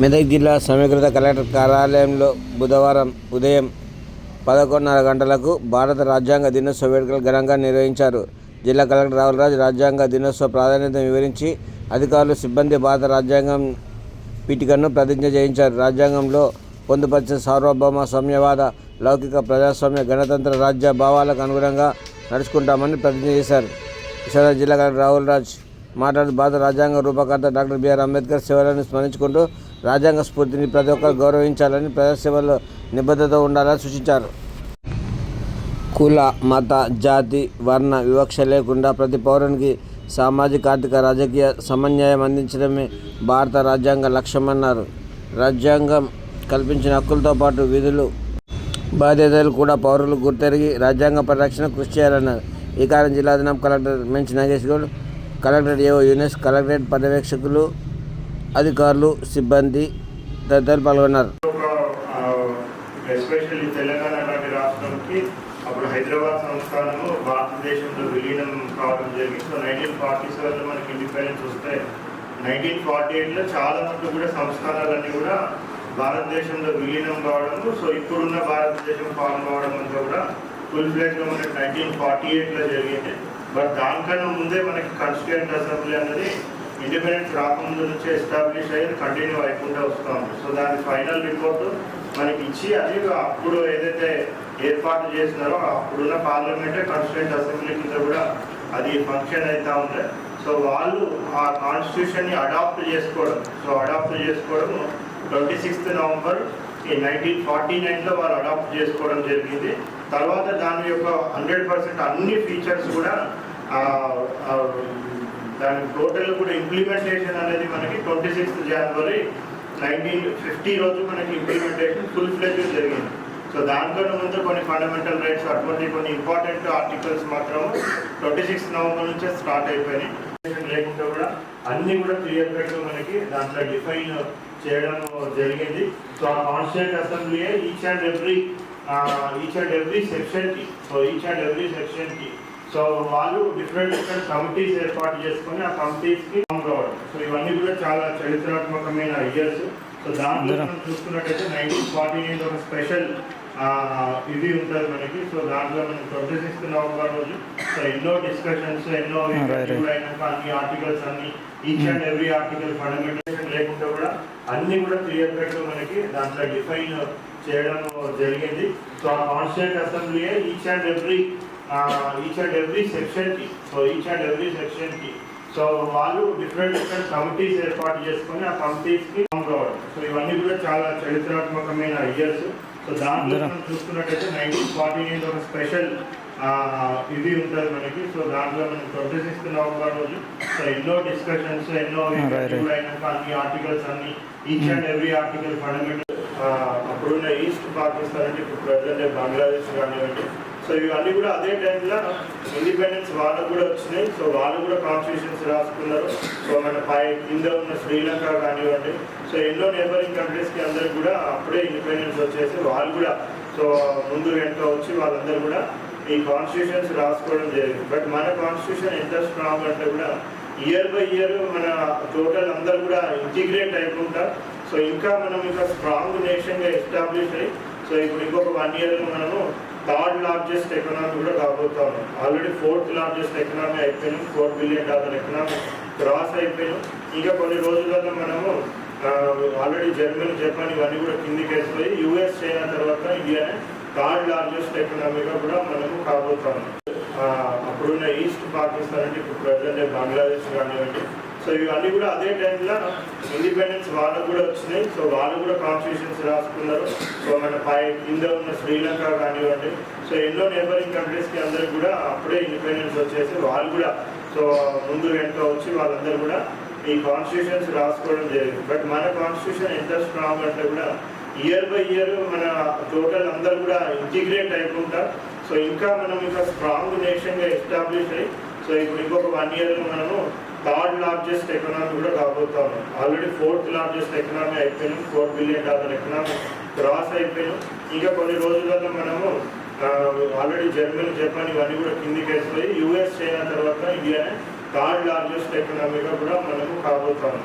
మెదక్ జిల్లా సమీకృత కలెక్టర్ కార్యాలయంలో బుధవారం ఉదయం పదకొండున్నర గంటలకు భారత రాజ్యాంగ దినోత్సవ వేడుకలు ఘనంగా నిర్వహించారు. జిల్లా కలెక్టర్ రాహుల్ రాజ్ రాజ్యాంగ దినోత్సవ ప్రాధాన్యతను వివరించి అధికారులు సిబ్బంది భారత రాజ్యాంగం పీఠికను ప్రతిజ్ఞ చేయించారు. రాజ్యాంగంలో పొందుపరిచిన సార్వభౌమ సౌమ్యవాద లౌకిక ప్రజాస్వామ్య గణతంత్ర రాజ్య భావాలకు అనుగుణంగా నడుచుకుంటామని ప్రతిజ్ఞ చేశారు. విశాఖ జిల్లా కలెక్టర్ రాహుల్ రాజ్ మాట్లాడుతూ భారత రాజ్యాంగ రూపకర్త డాక్టర్ బిఆర్ అంబేద్కర్ సేవలను స్మరించుకుంటూ రాజ్యాంగ స్ఫూర్తిని ప్రతి ఒక్కరు గౌరవించాలని ప్రజాసేవల్లో నిబద్ధత ఉండాలని సూచించారు. కుల మత జాతి వర్ణ వివక్ష లేకుండా ప్రతి పౌరునికి సామాజిక ఆర్థిక రాజకీయ సమన్వయం అందించడమే భారత రాజ్యాంగ లక్ష్యమన్నారు. రాజ్యాంగం కల్పించిన హక్కులతో పాటు విధులు బాధ్యతలు కూడా పౌరులు గుర్తెరిగి రాజ్యాంగ పరిరక్షణ కృషి చేయాలన్నారు. ఈ కారణం జిల్లా అదనపు collector Menchi Nagesh Goud collectorate AO Yunus collectorate పర్యవేక్షకులు అధికారులు సిబ్బంది తదితరులు పాల్గొన్నారు. ఎస్పెషల్లీ తెలంగాణ లాంటి రాష్ట్రంకి అప్పుడు హైదరాబాద్ సంస్థానము భారతదేశంలో విలీనం కావడం జరిగింది. సో నైన్టీన్ ఫార్టీ సెవెన్లో మనకి ఇండిపెండెన్స్ వస్తే నైన్టీన్ ఫార్టీ ఎయిట్లో చాలా మటుకు కూడా సంస్థానాలన్నీ కూడా భారతదేశంలో విలీనం కావడము సో ఇప్పుడున్న భారతదేశం ఫామ్ కావడం అంతా కూడా ఫుల్ ఫ్లెజ్గా మనకి నైన్టీన్ ఫార్టీ ఎయిట్లో జరిగింది. బట్ దానికన్నా ముందే మనకి కాన్స్టిట్యూంట్ అసెంబ్లీ అనేది ఇండిపెండెన్స్ రాకముందు నుంచి ఎస్టాబ్లిష్ అయ్యి కంటిన్యూ అయిపోతూ వస్తూ ఉంది సో దాని ఫైనల్ రిపోర్టు మనకి ఇచ్చి అది అప్పుడు ఏదైతే ఏర్పాటు చేసినారో అప్పుడున్న పార్లమెంటే కాన్స్టిట్యూంట్ అసెంబ్లీ కింద కూడా అది ఫంక్షన్ అవుతూ ఉంది సో వాళ్ళు ఆ కాన్స్టిట్యూషన్ని అడాప్ట్ చేసుకోవడం. సో అడాప్ట్ చేసుకోవడం ట్వంటీ సిక్స్త్ నవంబర్ ఈ నైన్టీన్ ఫార్టీ నైన్లో వాళ్ళు అడాప్ట్ చేసుకోవడం జరిగింది. తర్వాత దాని యొక్క హండ్రెడ్ పర్సెంట్ అన్ని ఫీచర్స్ కూడా దాని టోటల్ కూడా ఇంప్లిమెంటేషన్ అనేది మనకి twenty sixth January nineteen fifty రోజు మనకి ఇంప్లిమెంటేషన్ ఫుల్ ఫ్లెజ్ జరిగింది. సో దానికన్నా ముందు కొన్ని ఫండమెంటల్ రైట్స్ అటువంటి కొన్ని ఇంపార్టెంట్ ఆర్టికల్స్ మాత్రం ట్వంటీ సిక్స్త్ నవంబర్ నుంచే స్టార్ట్ అయిపోయినాయి. లేకుండా కూడా అన్ని కూడా క్లియర్ కట్గా మనకి దాంట్లో డిఫైన్ చేయడం జరిగింది. సో ఆ constituent అసెంబ్లీయే each and every each and every సెక్షన్కి సో ఈచ్ అండ్ ఎవ్రీ సెక్షన్కి సో వాళ్ళు డిఫరెంట్ డిఫరెంట్ కమిటీస్ ఏర్పాటు చేసుకొని ఆ కమిటీస్కి ఫామ్ కావడం. సో ఇవన్నీ కూడా చాలా చరిత్రాత్మకమైన ఇయర్స్ సో దాంట్లో మనం చూసుకున్నట్టయితే నైన్టీన్ ఫార్టీ ఎయిట్ ఒక స్పెషల్ ఇది ఉంటుంది మనకి. సో దాంట్లో మనం ట్వంటీ సిక్స్త్ నవంబర్ రోజు. సో ఎన్నో డిస్కషన్స్ ఎన్నో అయినాక అన్ని ఆర్టికల్స్ అన్ని ఈచ్ అండ్ ఎవ్రీ ఆర్టికల్ ఫండమెంటేషన్ లేకుండా కూడా అన్ని కూడా క్లియర్ కట్గా మనకి దాంట్లో డిఫైన్ చేయడం జరిగింది. సో ఆ constituent assembly each and every each and every సెక్షన్కి సో ఈచ్ అండ్ ఎవ్రీ సెక్షన్కి సో వాళ్ళు డిఫరెంట్ డిఫరెంట్ కమిటీస్ ఏర్పాటు చేసుకొని ఆ కమిటీస్కి ఫామ్ కావడం. సో ఇవన్నీ కూడా చాలా చరిత్రాత్మకమైన ఇయర్స్ సో దాంట్లో మనం చూసుకున్నట్టయితే నైన్టీన్ ఫార్టీ ఎయిట్ ఒక స్పెషల్ ఇది ఉంటుంది మనకి. సో దాంట్లో మనం ట్వంటీ సిక్స్త్ నవంబర్ రోజు. సో ఎన్నో డిస్కషన్స్ ఎన్నో అయినాక అన్ని ఆర్టికల్స్ అన్ని each and every article fundamental అప్పుడున్న ఈస్ట్ పాకిస్తాన్ అంటే ఇప్పుడు ప్రజెంట్ బంగ్లాదేశ్ కానివ్వండి సో ఇవన్నీ కూడా అదే టైంలో ఇండిపెండెన్స్ వాళ్ళకు కూడా వచ్చినాయి. సో వాళ్ళు కూడా కాన్స్టిట్యూషన్స్ రాసుకున్నారు. సో మన పై కింద ఉన్న శ్రీలంక కానివ్వండి. సో ఎన్నో నేబరింగ్ కంట్రీస్కి అందరికి కూడా అప్పుడే ఇండిపెండెన్స్ వచ్చేసి వాళ్ళు కూడా సో ముందు వెంట వచ్చి వాళ్ళందరూ కూడా ఈ కాన్స్టిట్యూషన్స్ రాసుకోవడం జరిగింది. బట్ మన కాన్స్టిట్యూషన్ ఎంత స్ట్రాంగ్ అంటే కూడా ఇయర్ బై ఇయర్ మన టోటల్ అందరు కూడా ఇంటిగ్రేట్ అయిపోతా సో ఇంకా మనం ఇంకా స్ట్రాంగ్ నేషన్గా ఎస్టాబ్లిష్ అయ్యి సో ఇప్పుడు ఇంకొక వన్ ఇయర్ మనము థర్డ్ లార్జెస్ట్ ఎకనామీ కూడా కాబోతాము ఆల్రెడీ ఫోర్త్ లార్జెస్ట్ ఎకనామీ అయిపోయినాం. Four billion dollar economy cross అయిపోయినాం. ఇంకా కొన్ని రోజులలో మనము ఆల్రెడీ జర్మనీ జపాన్ ఇవన్నీ కూడా కిందికి వేసిపోయి యూఎస్ చైనా తర్వాత ఇండియానే థర్డ్ లార్జెస్ట్ ఎకనామీగా కూడా మనము కాబోతాము అప్పుడున్న ఈస్ట్ పాకిస్తాన్ అంటే ఇప్పుడు ప్రజెంట్ బంగ్లాదేశ్ కానివ్వండి సో ఇవన్నీ కూడా అదే టైంలో ఇండిపెండెన్స్ వాళ్ళకు కూడా వచ్చినాయి. సో వాళ్ళు కూడా కాన్స్టిట్యూషన్స్ రాసుకున్నారు. సో మన పై కింద ఉన్న శ్రీలంక కానివ్వండి. సో ఎన్నో నేబరింగ్ కంట్రీస్కి అందరికి కూడా అప్పుడే ఇండిపెండెన్స్ వచ్చేసి వాళ్ళు కూడా సో ముందు వెంట వచ్చి వాళ్ళందరూ కూడా ఈ కాన్స్టిట్యూషన్స్ రాసుకోవడం జరిగింది. బట్ మన కాన్స్టిట్యూషన్ ఎంత స్ట్రాంగ్ అంటే కూడా ఇయర్ బై ఇయర్ మన టోటల్ అందరు కూడా ఇంటిగ్రేట్ అయిపోతా. సో ఇంకా మనం ఇంకా స్ట్రాంగ్ నేషన్గా ఎస్టాబ్లిష్ అయ్యి సో ఇప్పుడు ఇంకొక వన్ ఇయర్ మనము థర్డ్ లార్జెస్ట్ ఎకనామీ కూడా కాబోతాము ఆల్రెడీ ఫోర్త్ లార్జెస్ట్ ఎకనామీ అయిపోయినాం. Four billion dollar economy cross అయిపోయినాం. ఇంకా కొన్ని రోజులలో మనము ఆల్రెడీ జర్మనీ జపాన్ ఇవన్నీ కూడా కిందికి వేసిపోయి యూఎస్ చైనా తర్వాత ఇండియానే థర్డ్ లార్జెస్ట్ ఎకనామీగా కూడా మనము కాబోతాము